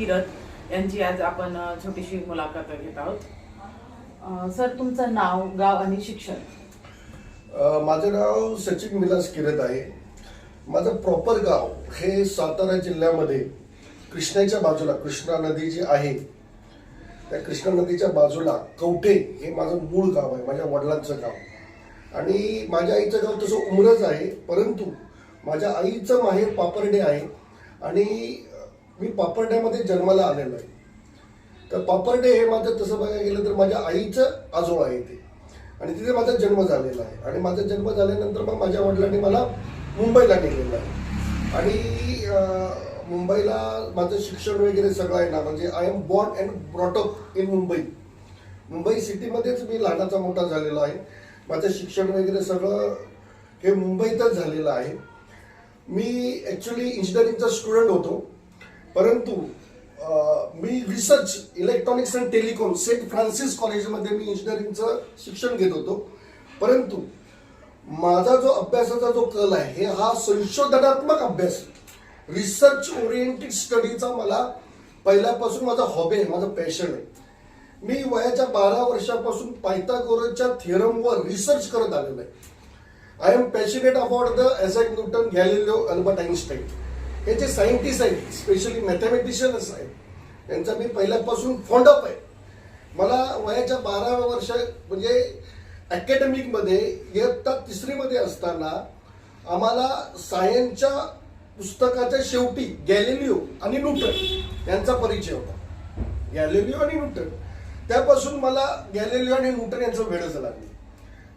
किरत यांची आज आपण छोटीशी मुलाखत घेत आहोत. सर तुमचं नाव गाव आणि शिक्षण? माझं नाव सचिन विलास किरत आहे. माझं प्रॉपर गाव हे सातारा जिल्ह्यामध्ये कृष्णाच्या बाजूला कृष्णा नदी जी आहे त्या कृष्णा नदीच्या बाजूला कवठे हे माझं मूळ गाव आहे माझ्या वडिलांचं गाव. आणि माझ्या आईचं गाव तसं उमरच आहे परंतु माझ्या आईचं माहेर पापर्डे आहे. आणि मी पापर्ड्यामध्ये जन्माला आलेलो आहे. तर पापर्डे हे माझं तसं बघायला गेलं तर माझ्या आईचं आजोळ आहे ते. आणि तिथे माझा जन्म झालेला आहे. आणि माझा जन्म झाल्यानंतर मग माझ्या वडिलांनी मला मुंबईला नेलेलं आहे. आणि मुंबईला माझं शिक्षण वगैरे सगळं आहे ना म्हणजे I am born and brought up in Mumbai. Mumbai सिटीमध्येच मी लहानाचा मोठा झालेला आहे. माझं शिक्षण वगैरे सगळं हे मुंबईतच झालेलं आहे. मी ॲक्च्युली इंजिनिअरिंगचा स्टुडंट होतो. परंतु मी research electronics and telecom St Francis कॉलेजमध्ये मी इंजिनिअरिंगचं शिक्षण घेत होतो. परंतु माझा जो अभ्यासाचा जो कल आहे हे हा संशोधनात्मक अभ्यास. रिसर्च ओरिएंटेड स्टडीचा मला पहिल्यापासून माझा हॉबी आहे माझं पॅशन आहे. मी वयाच्या बारा वर्षापासून पायथागोरसच्या थिअरमवर रिसर्च करत आलेलो आहे. I am passionate about the Isaac Newton Galileo Albert Einstein हे जे सायंटिस्ट आहेत स्पेशली मॅथमॅटिशियनच आहेत त्यांचा मी पहिल्यापासून फोंडअप आहे. मला वयाच्या बारा वर्ष म्हणजे अकॅडमिकमध्ये इयत्ता तिसरीमध्ये असताना आम्हाला सायन्सच्या पुस्तकाच्या शेवटी गॅलिलिओ आणि न्यूटन यांचा परिचय होता. गॅलिलिओ आणि न्यूटन. त्यापासून मला गॅलिलिओ आणि न्यूटन यांचं वेळच लागली.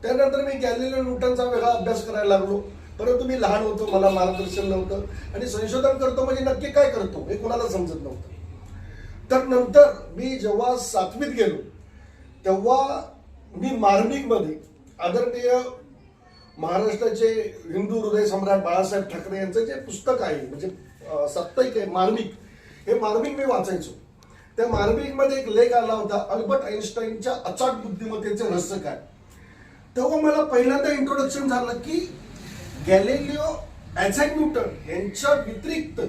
त्यानंतर मी गॅलिलिओ न्यूटनचा वेगळा अभ्यास करायला लागलो. परंतु मी लहान होतो मला मार्गदर्शन नव्हतं आणि संशोधन करतो म्हणजे नक्की काय करतो हे कोणाला समजत नव्हतं. तर नंतर मी जेव्हा सातवीत गेलो तेव्हा मी मार्मिकमध्ये आदरणीय महाराष्ट्राचे हिंदू हृदय सम्राट बाळासाहेब ठाकरे यांचं जे पुस्तक आहे म्हणजे साप्ताहिक आहे मार्मिक हे मार्मिक मी वाचायचो. त्या मार्मिकमध्ये एक लेख आला होता अल्बर्ट आईन्स्टाईनच्या अचाट बुद्धिमत्तेचे रहस्य काय? तेव्हा मला पहिल्यांदा इंट्रोडक्शन झालं की गॅलेलिओ ॲझॅक न्यूटन यांच्या व्यतिरिक्त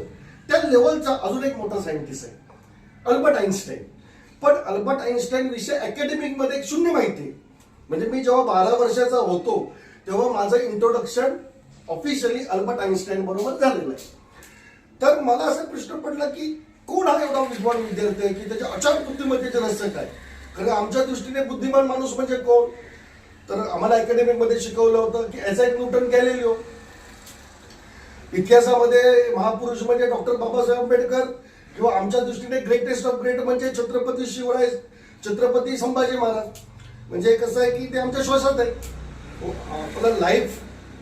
त्या लेवलचा अजून एक मोठा सायंटिस्ट आहे अल्बर्ट आईन्स्टाईन पण अल्बर्ट आईन्स्टाईन विषय अकॅडमिकमध्ये एक शून्य माहिती आहे. म्हणजे मी जेव्हा बारा वर्षाचा होतो तेव्हा माझं इंट्रोडक्शन ऑफिशियली अल्बर्ट आईन्स्टाईन बरोबर झालेलं आहे. तर मला असा प्रश्न पडला की कोण हा एवढा विद्वान विद्यार्थी आहे की त्याच्या अचानक बुद्धिमत्तेचे रहस्य काय कारण आमच्या दृष्टीने बुद्धिमान माणूस म्हणजे कोण? तर आम्हाला अकॅडमीमध्ये शिकवलं होतं की ॲझॅक न्यूटन गॅलेलिओ इतिहासामध्ये महापुरुष म्हणजे डॉक्टर बाबासाहेब आंबेडकर किंवा आमच्या दृष्टीने ग्रेटेस्ट ऑफ ग्रेट म्हणजे छत्रपती शिवराय छत्रपती संभाजी महाराज. म्हणजे कसं आहे की ते आमच्या श्वासात आहे. हो, आपलं लाईफ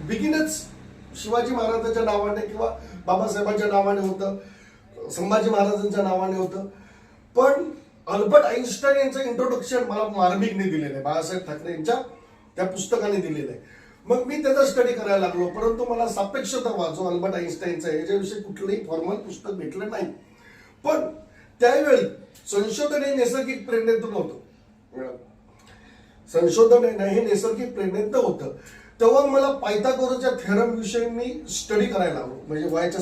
बिगिनच शिवाजी महाराजांच्या नावाने किंवा बाबासाहेबांच्या नावाने होतं संभाजी महाराजांच्या नावाने होतं. पण अल्बर्ट आईन्स्टाईन यांचं इंट्रोडक्शन मला मार्मिकने दिलेलं आहे. बाळासाहेब ठाकरे यांच्या त्या पुस्तकाने दिलेलं आहे. मग मी त्याचा स्टडी करायला लागलो परंतु मला सापेक्षतावाद जो अल्बर्ट आईन्स्टाईनचा आहे याच्याविषयी कुठलंही फॉर्मल पुस्तक भेटलं नाही. पण त्यावेळी संशोधन हे नैसर्गिक प्रेरणेतून होतं. संशोधन हे नैसर्गिक प्रेरणेत होतं. तेव्हा मला पायथागोरसच्या थेरम विषयी मी स्टडी करायला लागलो. म्हणजे वयाच्या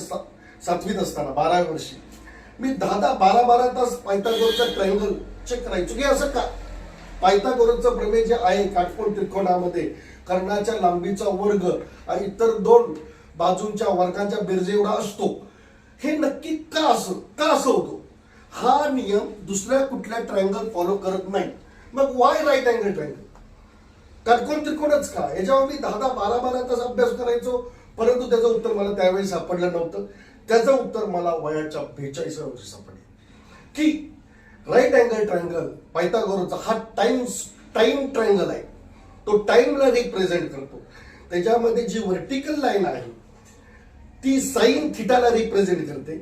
सातवीत असताना बारा वर्षी. मी दहा दहा बारा बारा तास पायथागोरचा ट्रायंगल चेक करायचो. की असं का? पायथागोरसचं प्रमेय जे आहे काटकोण त्रिकोणामध्ये कर्णाच्या लांबीचा वर्ग आणि इतर दोन बाजूंच्या वर्गांच्या बेरजे एवढा असतो. हे नक्की का असं का असं होतो? हा नियम दुसऱ्या कुठल्या ट्रायंगल फॉलो करत नाही. मग वाय राईट अँगल ट्रायंगल काटकोण त्रिकोणच का? याच्यावर मी दहा दहा बारा बारा तास अभ्यास करायचो. परंतु त्याचं उत्तर मला त्यावेळी सापडलं नव्हतं. त्याचं उत्तर मला वयाच्या बेचाळीसाव्या वर्षी सापडले. की राईट अँगल ट्रायंगल पायथागोरसचा हा टाइम टाइम ट्रायंगल आहे. तो टाइमला रिप्रेझेंट करतो. त्याच्यामध्ये जी व्हर्टिकल लाईन आहे ती साईन थिटाला रिप्रेझेंट करते.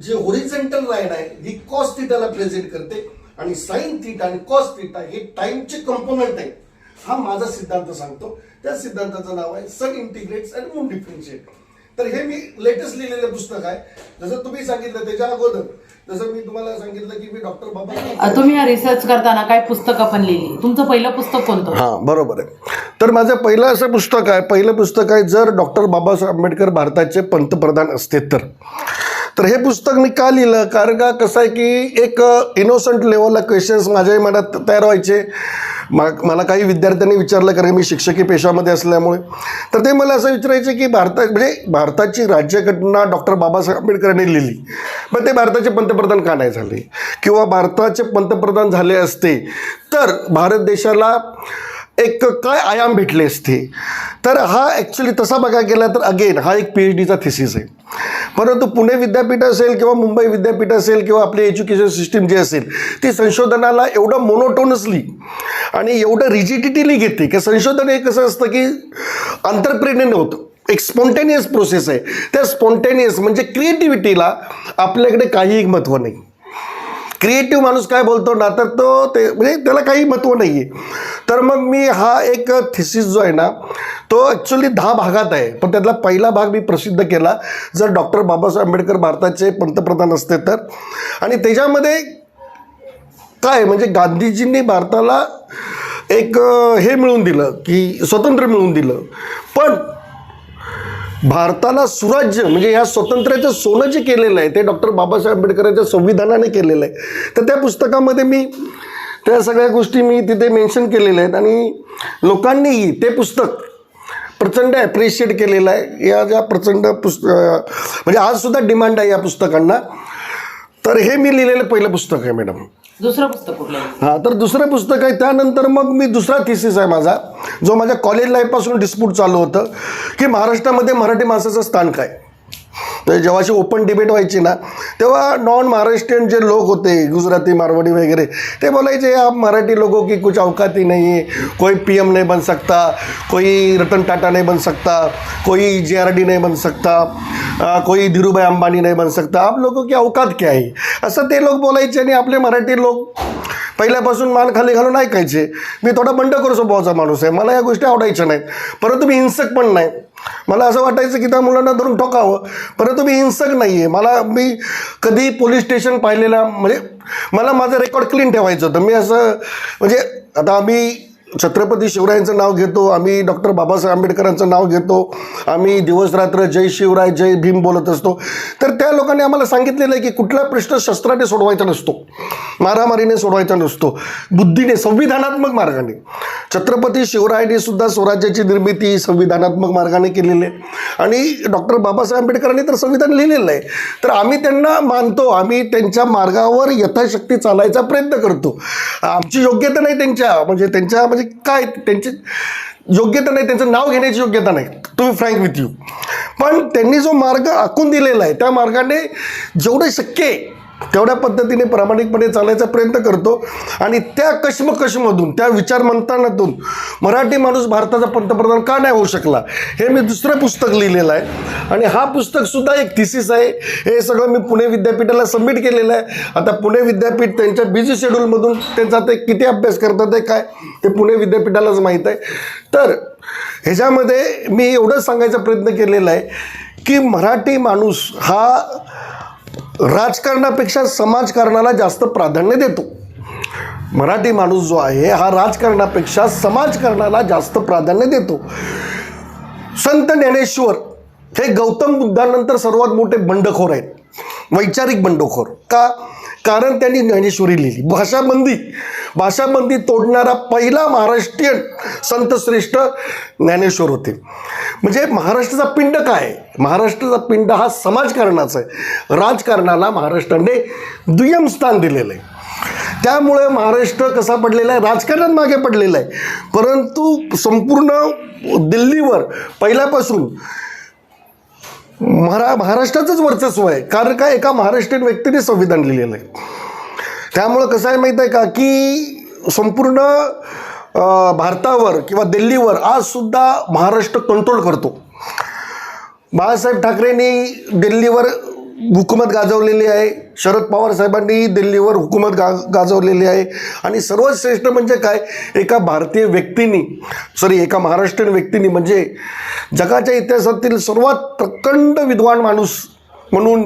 जी होरिझेंटल लाईन आहे ही कॉस थिटाला प्रेझेंट करते. आणि साईन थिटा आणि कॉस थिटा हे टाइमचे कंपोनंट आहे. हा माझा सिद्धांत सांगतो. त्या सिद्धांताचं नाव आहे sun integrates and moon differentiate तर हे मी लेटेस्ट लिहिलेलं पुस्तक आहे. जसं तुम्ही सांगितलं त्याच्या अगोदर. जसं मी तुम्हाला सांगितलं की मी डॉक्टर बाबा तुम्ही हा रिसर्च करताना काय पुस्तकं पण लिहिली. तुमचं पहिलं पुस्तक कोणतं? हा बरोबर आहे. तर माझं पहिलं असं पुस्तक आहे. पहिलं पुस्तक आहे जर डॉक्टर बाबासाहेब आंबेडकर भारताचे पंतप्रधान असते तर. तर हे पुस्तक मी का लिहिलं? कारण का कसं आहे की एक इनोसंट लेवलला क्वेश्चन्स माझ्याही मनात तयार व्हायचे. मा- मला काही विद्यार्थ्यांनी विचारलं कारण मी शिक्षकी पेशामध्ये असल्यामुळे. तर ते मला असं विचारायचे की भारतात म्हणजे भारताची राज्यघटना डॉक्टर बाबासाहेब आंबेडकरांनी लिहिली. पण ते भारताचे पंतप्रधान का नाही झाले? किंवा भारताचे पंतप्रधान झाले असते तर भारत देशाला एक काय आयाम भेटले असते? तर हा ॲक्च्युली तसा बघायला गेला तर अगेन हा एक पी एच डीचा थिसिस आहे. परंतु पुणे विद्यापीठ असेल किंवा मुंबई विद्यापीठ असेल किंवा आपली एज्युकेशन सिस्टीम जी असेल ती संशोधनाला एवढं मोनोटोनसली आणि एवढं रिजिडिटीली घेते की संशोधन हे कसं असतं की अंतरप्रेरणे होतं. एक स्पॉन्टेनियस प्रोसेस आहे. त्या स्पॉन्टेनियस म्हणजे क्रिएटिव्हिटीला आपल्याकडे काहीही महत्त्व नाही. क्रिएटिव्ह माणूस काय बोलतो? ना तर तो ते म्हणजे त्याला काही महत्त्व नाही आहे तर मग मी हा एक थिसिस जो आहे ना तो ॲक्च्युली दहा भागात आहे. पण त्यातला पहिला भाग मी प्रसिद्ध केला. जर डॉक्टर बाबासाहेब आंबेडकर भारताचे पंतप्रधान असते तर. आणि त्याच्यामध्ये काय म्हणजे गांधीजींनी भारताला एक हे मिळवून दिलं की स्वतंत्र मिळवून दिलं. पण भारताला सुराज्य म्हणजे या स्वातंत्र्याचं सोनं जे केलेलं आहे ते डॉक्टर बाबासाहेब आंबेडकरांच्या संविधानाने केलेलं आहे. तर त्या पुस्तकामध्ये मी त्या सगळ्या गोष्टी मी तिथे मेन्शन केलेल्या आहेत आणि लोकांनीही ते पुस्तक प्रचंड ॲप्रिशिएट केलेलं आहे. या ज्या प्रचंड पुस्त म्हणजे आजसुद्धा डिमांड आहे या पुस्तकांना. तर हे मी लिहिलेलं पहिलं पुस्तक आहे मॅडम दुसरं पुस्तक कुठलं हां तर दुसरं पुस्तक आहे त्यानंतर मग मी दुसरा थिसिस आहे माझा जो माझ्या कॉलेज लाईफपासून डिस्प्यूट चालू होतं की महाराष्ट्रामध्ये मराठी माणसाचं स्थान काय? तर जेव्हा ओपन डिबेट व्हायची ना तेव्हा नॉन महाराष्ट्रीयन जे लोक होते गुजराती मारवाडी वगैरे ते बोलायचे आप मराठी लोगों की कुछ औकाती नहीं है कोई पी एम नहीं बन सकता कोई रतन टाटा नहीं बन सकता कोई जे आर डी नहीं बन सकता कोई धीरूभाई अंबानी नहीं बन सकता आप लोगों की औकात क्या आहे असं ते लोक बोलायचे आणि आपले मराठी लोक पहिल्यापासून मान खाली घालून ऐकायचे. मी थोडा बंडखोर स्वभावाचा माणूस आहे. मला या गोष्टी आवडायच्या नाहीत. परंतु मी हिंसक पण नाही. मला असं वाटायचं की त्या मुलांना धरून ठोकावं. परंतु मी हिंसक नाही आहे मला मी कधी पोलीस स्टेशन पाहिलेला म्हणजे मला माझं रेकॉर्ड क्लीन ठेवायचं होतं. मी असं म्हणजे आता आम्ही छत्रपती शिवरायांचं नाव घेतो आम्ही डॉक्टर बाबासाहेब आंबेडकरांचं नाव घेतो आम्ही दिवसरात्र जय शिवराय जय भीम बोलत असतो. तर त्या लोकांनी आम्हाला सांगितलेलं आहे की कुठला प्रश्न शस्त्राने सोडवायचा नसतो मारामारीने सोडवायचा नसतो बुद्धीने संविधानात्मक मार्गाने. छत्रपती शिवरायांनी सुद्धा स्वराज्याची निर्मिती संविधानात्मक मार्गाने केलेली आहे. आणि डॉक्टर बाबासाहेब आंबेडकरांनी तर संविधान लिहिलेलं आहे. तर आम्ही त्यांना मानतो आम्ही त्यांच्या मार्गावर यथाशक्ती चालायचा प्रयत्न करतो. आमची योग्यता नाही त्यांच्या म्हणजे त्यांच्या म्हणजे काय त्यांची योग्यता नाही त्यांचं नाव घेण्याची योग्यता नाही. To be frank with you पण त्यांनी जो मार्ग आखून दिलेला आहे त्या मार्गाने जेवढं शक्य आहे तेवढ्या पद्धतीने प्रामाणिकपणे चालायचा प्रयत्न करतो. आणि त्या कश्मकशमधून त्या विचारमंथनातून मराठी माणूस भारताचा पंतप्रधान का नाही होऊ शकला हे मी दुसरं पुस्तक लिहिलेलं आहे. आणि हा पुस्तकसुद्धा एक थिसिस आहे. हे सगळं मी पुणे विद्यापीठाला सबमिट केलेलं आहे. आता पुणे विद्यापीठ त्यांच्या बिझी शेड्यूलमधून त्यांचा ते किती अभ्यास करतात ते काय ते पुणे विद्यापीठालाच माहीत आहे. तर ह्याच्यामध्ये मी एवढंच सांगायचा प्रयत्न केलेला आहे की मराठी माणूस हा राजकारणापेक्षा समाजकारणाला जास्त प्राधान्य देतो. मराठी माणूस जो आहे हा राजकारणापेक्षा समाजकारणाला जास्त प्राधान्य देतो. संत ज्ञानेश्वर हे गौतम बुद्धानंतर सर्वात मोठे बंडखोर आहेत. वैचारिक बंडखोर. का? कारण त्यांनी ज्ञानेश्वरी लिहिली. भाषाबंदी. भाषाबंदी तोडणारा पहिला महाराष्ट्रीयन संतश्रेष्ठ ज्ञानेश्वर होते. म्हणजे महाराष्ट्राचा पिंड काय? आहे? महाराष्ट्राचा पिंड हा समाजकारणाचा आहे. राजकारणाला महाराष्ट्राने दुय्यम स्थान दिलेलं आहे. त्यामुळे महाराष्ट्र कसा पडलेला आहे? राजकारणात मागे पडलेला आहे. परंतु संपूर्ण दिल्लीवर पहिल्यापासून महारा महाराष्ट्राचंच वर्चस्व आहे. कारण काय? एका महाराष्ट्रीयन व्यक्तीने संविधान लिहिलेलं आहे. त्यामुळं कसं आहे माहीत आहे का? की संपूर्ण भारतावर किंवा दिल्लीवर आजसुद्धा महाराष्ट्र कंट्रोल करतो. बाळासाहेब ठाकरेंनी दिल्लीवर हुकूमत गाजवलेली आहे. शरद पवार साहेबांनी दिल्लीवर हुकूमत गा गाजवलेली आहे. आणि सर्वात श्रेष्ठ म्हणजे काय? एका भारतीय व्यक्तींनी सॉरी एका महाराष्ट्रीयन व्यक्तींनी म्हणजे जगाच्या इतिहासातील सर्वात प्रचंड विद्वान माणूस म्हणून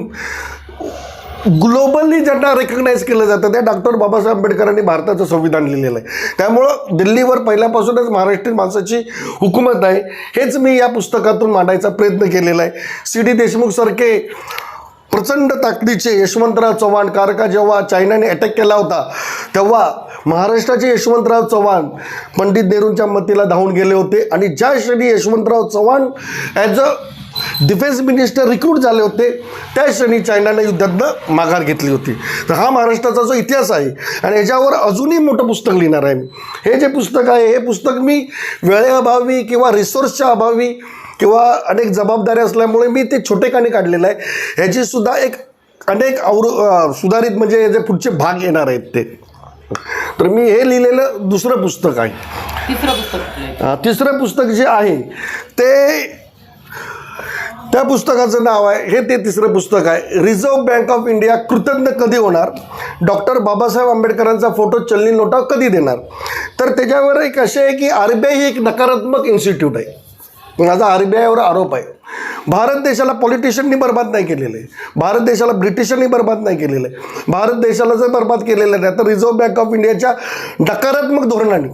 ग्लोबली ज्यांना रेकग्नाईज केलं जातं त्या डॉक्टर बाबासाहेब आंबेडकरांनी भारताचं संविधान लिहिलेलं आहे. त्यामुळं दिल्लीवर पहिल्यापासूनच महाराष्ट्रीयन माणसाची हुकूमत आहे. हेच मी या पुस्तकातून मांडायचा प्रयत्न केलेला आहे. सी डी देशमुखसारखे प्रचंड ताकदीचे यशवंतराव चव्हाण. कारका जेव्हा चायनाने अटॅक केला होता तेव्हा महाराष्ट्राचे यशवंतराव चव्हाण पंडित नेहरूंच्या मतीला धावून गेले होते. आणि ज्या क्षणी Yashwantrao Chavan as a defence minister recruit झाले होते त्या क्षणी चायनाने युद्धातनं माघार घेतली होती. तर हा महाराष्ट्राचा जो इतिहास आहे आणि याच्यावर अजूनही मोठं पुस्तक लिहिणार आहे मी. हे जे पुस्तक आहे हे पुस्तक मी वेळेअभावी किंवा रिसोर्सच्या अभावी किंवा अनेक जबाबदाऱ्या असल्यामुळे मी ते छोटेखानी काढलेलं आहे. ह्याची सुद्धा एक अनेक आवृ अ, सुधारित म्हणजे याचे पुढचे भाग येणार आहेत ते. तर मी हे लिहिलेलं दुसरं पुस्तक आहे. तिसरं पुस्तक तिसरं पुस्तक जे आहे ते त्या पुस्तकाचं नाव आहे हे ते तिसरं पुस्तक आहे. रिझर्व्ह बँक ऑफ इंडिया कृतज्ञ कधी होणार? डॉक्टर बाबासाहेब आंबेडकरांचा फोटो चलनी नोटा कधी देणार? तर त्याच्यावर एक असे आहे की आर बी आय ही एक नकारात्मक इन्स्टिट्यूट आहे. माझा आर बी आयवर आरोप आहे. भारत देशाला पॉलिटिशियननी बर्बाद नाही केलेलं. आहे भारत देशाला ब्रिटिशांनी बर्बाद नाही केलेलं. आहे भारत देशाला जर बर्बाद केलेलं नाही तर रिझर्व्ह बँक ऑफ इंडियाच्या नकारात्मक धोरणाने.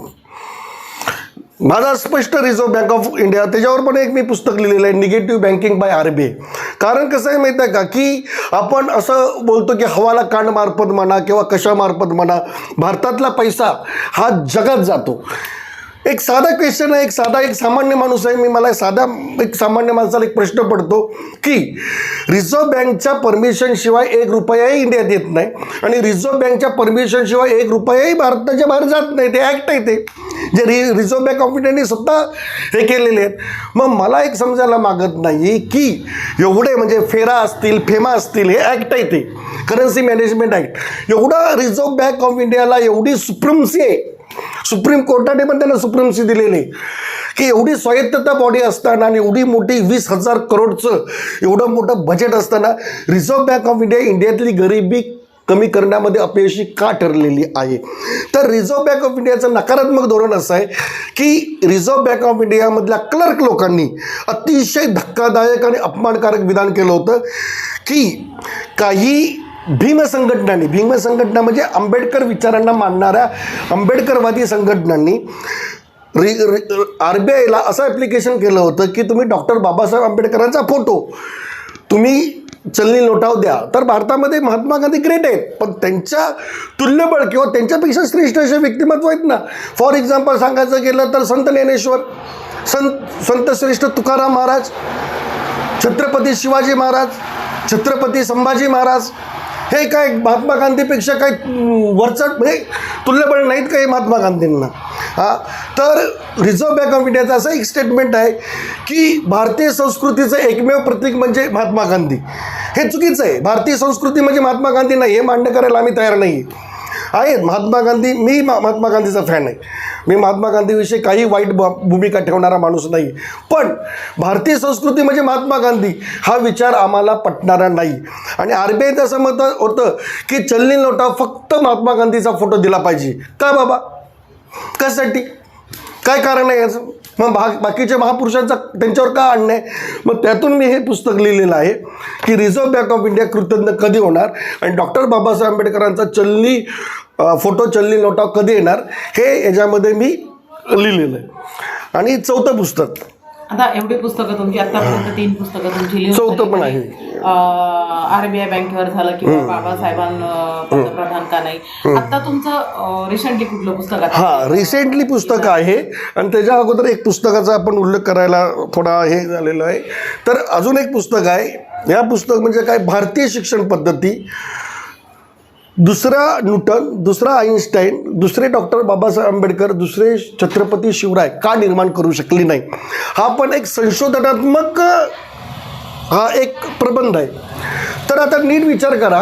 माझा स्पष्ट रिझर्व्ह बँक ऑफ इंडिया त्याच्यावर पण एक मी पुस्तक लिहिलेलं आहे negative banking by R B I. कारण कसं आहे माहीत आहे का की आपण असं बोलतो की हवाला कांडमार्फत म्हणा किंवा कशामार्फत म्हणा भारतातला पैसा हा जगात जातो. एक साधा क्वेश्चन आहे एक साधा एक सामान्य माणूस आहे. मी मला साधा एक सामान्य माणसाला एक प्रश्न पडतो की रिझर्व्ह बँकच्या परमिशनशिवाय एक रुपयाही इंडियात येत नाही आणि रिझर्व्ह बँकच्या परमिशनशिवाय एक रुपयाही भारताच्या बाहेर जात नाही. ते ॲक्ट आहे ते. जे रि रिझर्व्ह बँक ऑफ इंडियाने स्वतः हे केलेले आहेत. मग मला एक समजायला मागत नाही की एवढे म्हणजे फेरा असतील फेमा असतील हे ॲक्ट आहे ते. करन्सी मॅनेजमेंट ॲक्ट एवढा रिझर्व्ह बँक ऑफ इंडियाला एवढी सुप्रिमसी आहे. सुप्रीम कोर्टाने पण त्यांना सुप्रीमसी दिलेली की एवढी स्वायत्तता बॉडी असताना आणि एवढी मोठी वीस हजार करोडचं एवढं मोठं बजेट असताना रिझर्व्ह बँक ऑफ इंडिया इंडियातली गरिबी कमी करण्यामध्ये अपयशी का ठरलेली आहे? तर रिझर्व्ह बँक ऑफ इंडियाचं नकारात्मक धोरण असं आहे की रिझर्व्ह बँक ऑफ इंडियामधल्या क्लर्क लोकांनी अतिशय धक्कादायक आणि अपमानकारक विधान केलं होतं की काही भीम संघटनांनी भीम संघटना म्हणजे आंबेडकर विचारांना मानणाऱ्या आंबेडकरवादी संघटनांनी रि आर बी आयला असं ॲप्लिकेशन केलं होतं की तुम्ही डॉक्टर बाबासाहेब आंबेडकरांचा फोटो तुम्ही चलनी लोटाव द्या. तर भारतामध्ये महात्मा गांधी ग्रेट आहेत पण त्यांच्या तुल्यबळ किंवा त्यांच्यापेक्षा श्रेष्ठ असे व्यक्तिमत्व आहेत ना. फॉर एक्झाम्पल सांगायचं गेलं तर संत ज्ञानेश्वर संत संत श्रेष्ठ तुकाराम महाराज छत्रपती शिवाजी महाराज छत्रपती संभाजी महाराज हे काय महात्मा गांधीपेक्षा काही वरचट म्हणजे तुल्यबळ नाहीत काही महात्मा गांधींना? हां? तर रिझर्व्ह बँक ऑफ इंडियाचं असं एक स्टेटमेंट आहे की भारतीय संस्कृतीचं एकमेव प्रतीक म्हणजे महात्मा गांधी. हे चुकीचं आहे. भारतीय संस्कृती म्हणजे महात्मा गांधी नाही. हे मान्य करायला आम्ही तयार नाही आहेत. महात्मा गांधी मी महात्मा गांधीचा फॅन आहे. मी महात्मा गांधीविषयी काही वाईट ब- भूमिका ठेवणारा माणूस नाही. पण भारतीय संस्कृती म्हणजे महात्मा गांधी हा विचार आम्हाला पटणारा नाही. आणि आर बी आयचं असं मत होतं की चलनी नोटा फक्त महात्मा गांधीचा फोटो दिला पाहिजे. का बाबा? कशासाठी? काय कारण आहे याचं? मग भा बाकीच्या महापुरुषांचा त्यांच्यावर का अन्याय? मग त्यातून मी हे पुस्तक लिहिलेलं आहे की रिझर्व्ह बँक ऑफ इंडिया कृतज्ञ कधी होणार? आणि डॉक्टर बाबासाहेब आंबेडकरांचा चलनी अ, फोटो चलनी नोटा कधी येणार? हे याच्यामध्ये मी लिहिलेलं आहे. आणि चौथं पुस्तक. आता एवढी पुस्तकं तुमची आतापर्यंत तीन पुस्तकं तुमची चौथं पण आहे. आरबीआय बँकेवर झालं किंवा बाबासाहेबांना पंतप्रधान का नाही? आता तुमचं रिसेंटली कुठलं पुस्तक आहे? हां रिसेंटली पुस्तक आहे. आणि त्याच्या अगोदर एक पुस्तकाचा आपण उल्लेख करायला थोडा हे झालेला आहे. तर अजून एक पुस्तक आहे. या पुस्तक म्हणजे काय? भारतीय शिक्षण पद्धती. दुसरा न्यूटन दुसरा आईन्स्टाईन दुसरे डॉक्टर बाबासाहेब आंबेडकर दुसरे छत्रपती शिवराय का निर्माण करू शकले नाही? हा पण एक संशोधनात्मक हा एक प्रबंध आहे. तर आता नीट विचार करा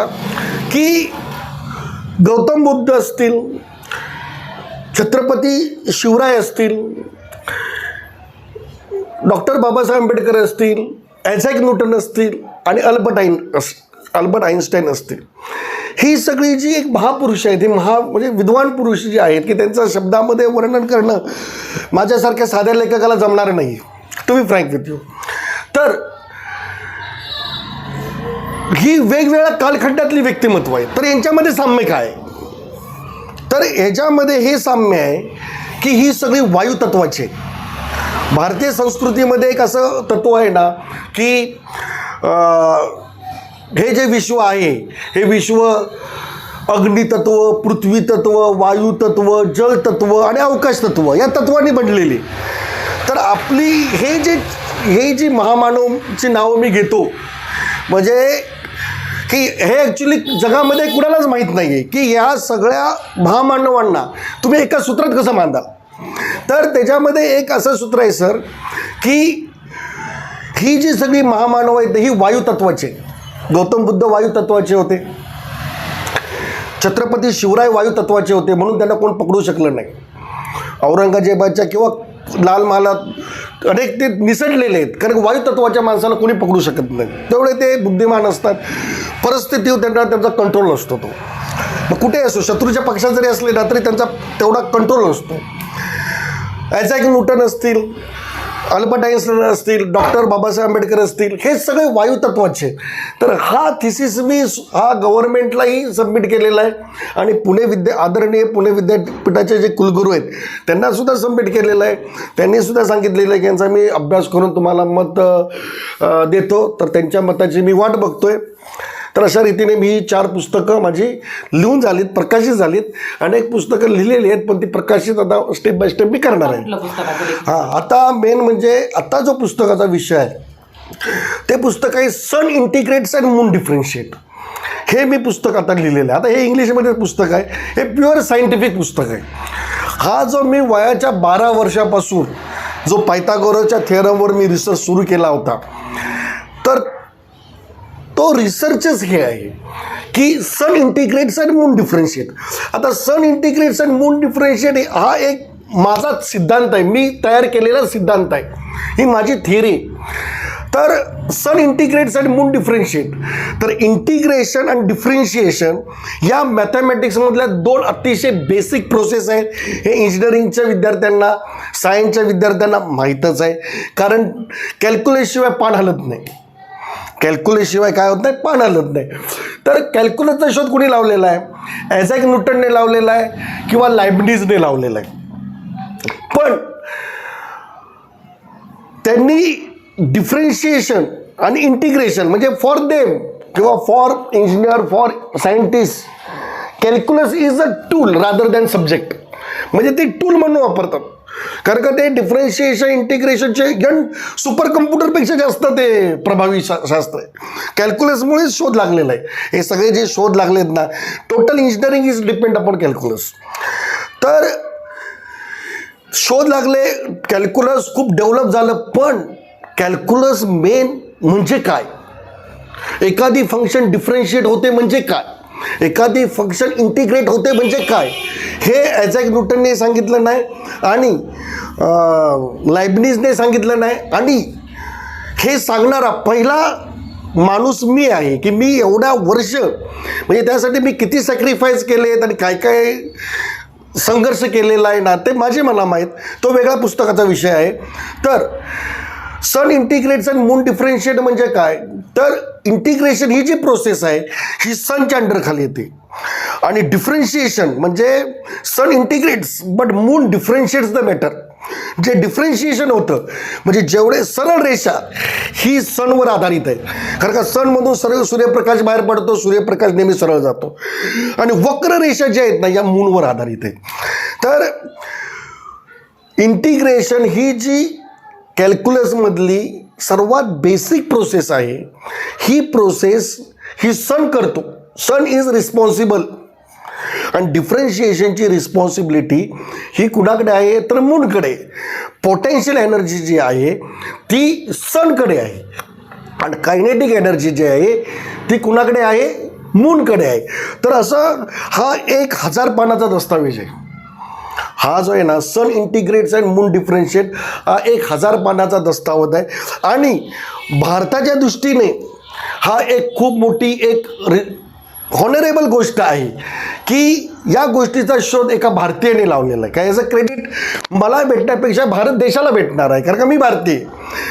की गौतम बुद्ध असतील छत्रपती शिवराय असतील डॉक्टर बाबासाहेब आंबेडकर असतील ॲझॅक न्यूटन असतील आणि अल्बर्ट आईन अस अल्बर्ट आईन्स्टाईन असतील. ही सगळी जी एक महापुरुष आहेत हे महा म्हणजे विद्वान पुरुष जे आहेत की त्यांचं शब्दामध्ये वर्णन करणं माझ्यासारख्या साध्या लेखकाला जमणार नाही. To be frank with you तर ही वेगवेगळ्या कालखंडातली व्यक्तिमत्व आहे. तर यांच्यामध्ये साम्य काय? आहे? तर ह्याच्यामध्ये हे साम्य आहे की ही सगळी वायुतत्वाची आहे. भारतीय संस्कृतीमध्ये एक असं तत्व आहे ना की हे जे विश्व आहे हे विश्व अग्नितत्व पृथ्वी वायुतत्व जलतत्व तत्व आणि अवकाश तत्व या तत्वांनी बनलेली. तर आपली हे जे हे जी महामानवची नावं मी घेतो म्हणजे की हे ॲक्च्युली जगामध्ये कुणालाच माहीत नाही आहे की या सगळ्या महामानवांना तुम्ही एका सूत्रात कसं मांडाल? तर त्याच्यामध्ये एक असं सूत्र आहे सर की ही जी सगळी महामानव आहेत ही वायुतत्वाचे गौतम बुद्ध वायुतत्वाचे होते. छत्रपती शिवराय वायुतत्वाचे होते म्हणून त्यांना कोण पकडू शकलं नाही. औरंगजेबाच्या किंवा लाल महालात अनेक ते निसटलेले आहेत. कारण वायुतत्वाच्या माणसाला कोणी पकडू शकत नाही. तेवढे ते बुद्धिमान असतात. परिस्थितीवर त्यांना त्यांचा कंट्रोल असतो तो. मग कुठे असो शत्रूच्या पक्षात जरी असले ना तरी त्यांचा तेवढा कंट्रोल असतो. ॲझॅक लुटन असतील अल्बर्ट आईन्स्टाईन असतील डॉक्टर बाबासाहेब आंबेडकर असतील हे सगळे वायुतत्वाचे. तर हा थिसिस मी हा गव्हर्नमेंटलाही सबमिट केलेला आहे. आणि पुणे विद्या आदरणीय पुणे विद्यापीठाचे जे कुलगुरू आहेत त्यांनासुद्धा सबमिट केलेलं आहे. त्यांनीसुद्धा सांगितलेलं आहे की यांचा मी अभ्यास करून तुम्हाला मत देतो. तर त्यांच्या मताची मी वाट बघतोय. तर अशा रीतीने मी चार पुस्तकं माझी लिहून झालीत प्रकाशित झालीत. अनेक पुस्तकं लिहिलेली आहेत पण ती प्रकाशित आता स्टेप बाय स्टेप मी करणार आहे? हां आता मेन म्हणजे आता जो पुस्तकाचा विषय आहे ते पुस्तक आहे sun integrates and moon differentiate हे मी पुस्तक आता लिहिलेलं आहे. आता हे इंग्लिशमध्ये पुस्तक आहे. हे प्युअर सायंटिफिक पुस्तक आहे. हा जो मी वयाच्या बारा वर्षापासून जो पायथागोरसच्या थेरमवर मी रिसर्च सुरू केला होता तो रिसर्चच हे आहे की सन इंटिग्रेट्स आणि मून डिफरन्शिएट आता सन इंटिग्रेट्स आणि मून डिफरन्शिएट हा एक माझा सिद्धांत आहे. मी तयार केलेला सिद्धांत आहे. ही माझी थिअरी तर सन इंटिग्रेट्स आणि मून डिफरन्शिएट तर इंटिग्रेशन आणि डिफरन्शिएशन या मॅथमॅटिक्समधल्या दोन अतिशय बेसिक प्रोसेस आहेत. हे इंजिनिअरिंगच्या विद्यार्थ्यांना सायन्सच्या विद्यार्थ्यांना माहीतच आहे. कारण कॅल्क्युलेशिवाय पान हलत नाही. कॅल्क्युलेशिवाय काय होत नाही पान हलत नाही. तर कॅल्क्युलसचा शोध कुणी लावलेला आहे? ॲझॅक न्यूटनने लावलेला आहे किंवा लायब्रिजने लावलेला आहे? पण त्यांनी डिफरन्शिएशन आणि इंटिग्रेशन म्हणजे फॉर देम किंवा for engineer for scientist calculus is a tool rather than subject म्हणजे ते टूल म्हणून वापरतात. कारण का ते डिफरन्शिएशन इंटिग्रेशनचे गण सुपर कम्प्युटरपेक्षा जास्त ते प्रभावी शा शास्त्र आहे. कॅल्क्युलसमुळेच शोध लागलेला आहे. हे सगळे जे शोध लागलेत ना total engineering is depend upon calculus तर शोध लागले कॅल्क्युलस खूप डेव्हलप झालं पण कॅल्क्युलस मेन म्हणजे काय? एखादी फंक्शन डिफरन्शिएट होते म्हणजे काय? एखादी फंक्शन इंटिग्रेट होते म्हणजे काय? हे ॲझॅक न्यूटनने सांगितलं नाही आणि लायबनीजने सांगितलं नाही. आणि हे सांगणारा पहिला माणूस मी आहे की मी एवढ्या वर्ष म्हणजे त्यासाठी मी किती सॅक्रिफाईस केलेत आणि काय काय संघर्ष केलेला आहे ना ते माझे मला माहीत. तो वेगळा पुस्तकाचा विषय आहे. तर सन इंटिग्रेट्स मून डिफरेंशिएट म्हणजे काय? तर इंटिग्रेशन ही जी प्रोसेस आहे ही सनच्या अंडरखाली येते. आणि डिफरन्शिएशन म्हणजे sun integrates but moon differentiates the matter जे डिफरन्शिएशन होतं म्हणजे जेवढे सरळ रेषा ही सनवर आधारित आहे. कारण का सनमधून सरळ सूर्यप्रकाश बाहेर पडतो सूर्यप्रकाश नेहमी सरळ जातो. आणि वक्र रेषा ज्या आहेत ना या मूनवर आधारित आहे. तर इंटिग्रेशन ही जी कॅल्क्युलसमधली सर्वात बेसिक प्रोसेस आहे. ही प्रोसेस ही सन करतो. Sun is responsible. आणि डिफरन्शिएशनची रिस्पॉन्सिबिलिटी ही कुणाकडे आहे? तर मूनकडे पोटेन्शियल एनर्जी जी आहे ती सनकडे आहे. आणि कायनेटिक एनर्जी जी आहे ती कुणाकडे आहे? मूनकडे आहे. तर असं हा एक हजार पानाचा दस्तावेज आहे. हा जो आहे ना sun integrates and moon differentiate हा एक हजार पानाचा दस्तावत आहे. आणि भारताच्या दृष्टीने हा एक खूप मोठी एक रि हॉनरेबल गोष्ट आहे की या गोष्टीचा शोध एका भारतीयाने लावलेला आहे. काय याचं क्रेडिट मला भेटण्यापेक्षा भारत देशाला भेटणार आहे? कारण का मी भारतीय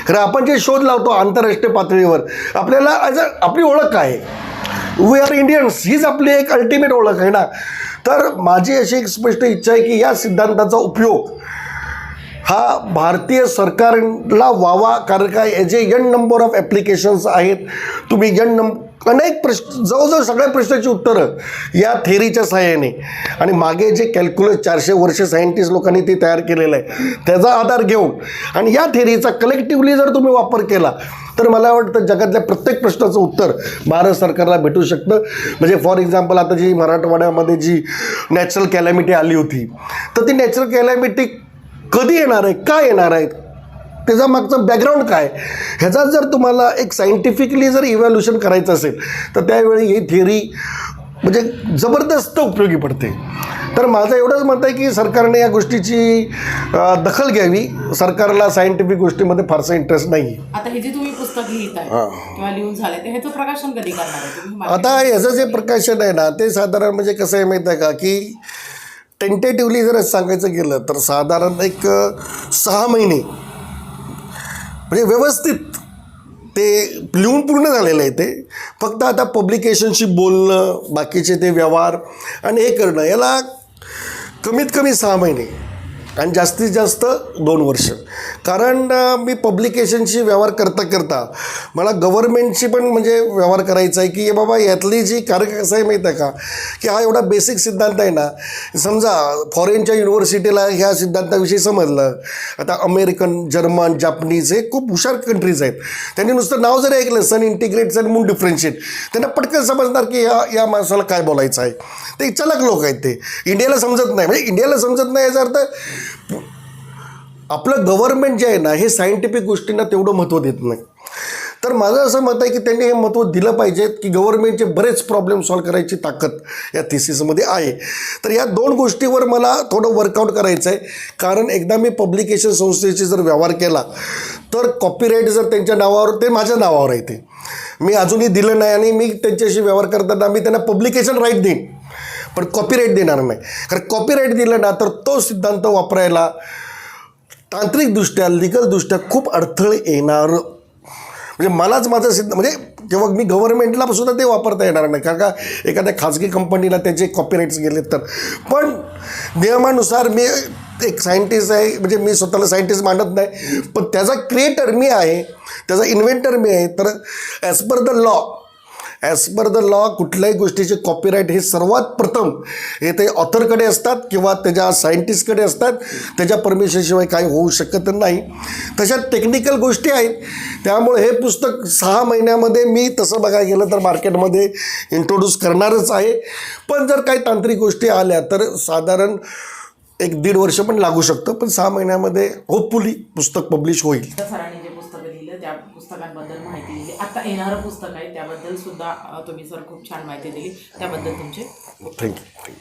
कारण आपण जे शोध लावतो आंतरराष्ट्रीय पातळीवर आपल्याला ॲज अ आपली ओळख काय आहे. वी आर इंडियन्स हीच आपली एक अल्टिमेट ओळख आहे ना. तर माझी अशी एक स्पष्ट इच्छा आहे की या सिद्धांताचा उपयोग हा भारतीय सरकारला व्हावा. कारण काय याचे यन नंबर ऑफ ॲप्लिकेशन्स आहेत तुम्ही यन नंब अनेक प्रश्न जवळजवळ सगळ्या प्रश्नाची उत्तरं या थेरीच्या सहाय्याने आणि मागे जे कॅल्क्युलस चारशे वर्ष सायंटिस्ट लोकांनी ते तयार केलेलं आहे त्याचा आधार घेऊन. आणि या थेरीचा कलेक्टिव्हली जर तुम्ही वापर केला तर मला वाटतं जगातल्या प्रत्येक प्रश्नाचं उत्तर भारत सरकारला भेटू शकतं. म्हणजे फॉर एक्झाम्पल आता जी मराठवाड्यामध्ये जी नॅचरल कॅलॅमिटी आली होती तर ती नॅचरल कॅलॅमिटी कधी येणार आहे? का येणार आहेत त्याचा मागचं बॅकग्राऊंड काय? ह्याचा जर तुम्हाला एक सायंटिफिकली जर इव्हॅल्युशन करायचं असेल तर त्यावेळी ही थिअरी म्हणजे जबरदस्त उपयोगी पडते. तर माझं एवढंच मत आहे की सरकारने या गोष्टीची दखल घ्यावी. सरकारला सायंटिफिक गोष्टीमध्ये फारसा इंटरेस्ट नाही आता हे जे तुम्ही पुस्तक लिहित आहे किंवा लिहून झालंय ते ह्याचं प्रकाशन कधी करणार आता याचं जे प्रकाशन आहे ना ते साधारण म्हणजे कसं आहे माहीत आहे का? की टेंटेटिव्हली जर सांगायचं गेलं तर साधारण एक सहा महिने म्हणजे व्यवस्थित ते लिहून पूर्ण झालेलं आहे ते. फक्त आता पब्लिकेशनशी बोलणं बाकीचे ते व्यवहार आणि हे करणं याला कमीत कमी सहा महिने. आणि जास्तीत जास्त दोन वर्ष. कारण मी पब्लिकेशनशी व्यवहार करता करता मला गव्हर्मेंटशी पण म्हणजे व्यवहार करायचा आहे की बाबा यातली जी कार्य कसं आहे माहीत आहे का? की हा एवढा बेसिक सिद्धांत आहे ना समजा फॉरेनच्या युनिव्हर्सिटीला ह्या सिद्धांताविषयी समजलं. आता अमेरिकन जर्मन जापनीज हे खूप हुशार कंट्रीज आहेत. त्यांनी नुसतं नाव जरी ऐकलं sun integrate sun moon differentiate त्यांना पटकन समजणार की या या माणसाला काय बोलायचं आहे. ते चलक लोक आहेत ते. इंडियाला समजत नाही. म्हणजे इंडियाला समजत नाही याचा अर्थ आपलं गव्हर्नमेंट जे आहे ना हे सायंटिफिक गोष्टींना तेवढं महत्त्व देत नाही. तर माझं असं मत आहे की त्यांनी हे महत्त्व दिलं पाहिजे की गव्हर्नमेंटचे बरेच प्रॉब्लेम सॉल्व्ह करायची ताकद या थिसिसमध्ये आहे. तर या दोन गोष्टीवर मला थोडं वर्कआउट करायचं आहे. कारण एकदा मी पब्लिकेशन संस्थेशी जर व्यवहार केला तर कॉपीराईट जर त्यांच्या नावावर ते माझ्या नावावर आहे ते. मी अजूनही दिलं नाही आणि मी त्यांच्याशी व्यवहार करताना मी त्यांना पब्लिकेशन राईट देईन. पण कॉपीराईट देणार नाही. कारण कॉपीराईट दिलं ना तर तो सिद्धांत वापरायला तांत्रिकदृष्ट्या लिगलदृष्ट्या खूप अडथळे येणार. म्हणजे मलाच माझं सिद्ध म्हणजे जेव्हा मी गव्हर्नमेंटला सुद्धा ते वापरता येणार नाही. कारण का एखाद्या खाजगी कंपनीला त्याचे कॉपीराईट्स गेले तर. पण नियमानुसार मी एक सायंटिस्ट आहे म्हणजे मी स्वतःला सायंटिस्ट मानत नाही. पण त्याचा क्रिएटर मी आहे त्याचा इन्व्हेंटर मी आहे. तर as per the law as per the law कुठल्याही गोष्टीचे कॉपीराईट हे सर्वात प्रथम हे ते ऑथरकडे असतात किंवा त्याच्या सायंटिस्टकडे असतात. त्याच्या परमिशनशिवाय काही होऊ शकत नाही. तशा टेक्निकल गोष्टी आहेत. त्यामुळे हे पुस्तक सहा महिन्यामध्ये मी तसं बघायला गेलं तर मार्केटमध्ये इंट्रोड्यूस करणारच आहे. पण जर काही तांत्रिक गोष्टी आल्या तर साधारण एक दीड वर्ष पण लागू शकतं. पण सहा महिन्यामध्ये होपफुली पुस्तक पब्लिश होईल. आता येणारं पुस्तक आहे त्याबद्दल सुद्धा तुम्ही सर खूप छान माहिती दिली. त्याबद्दल तुमचे थँक्यू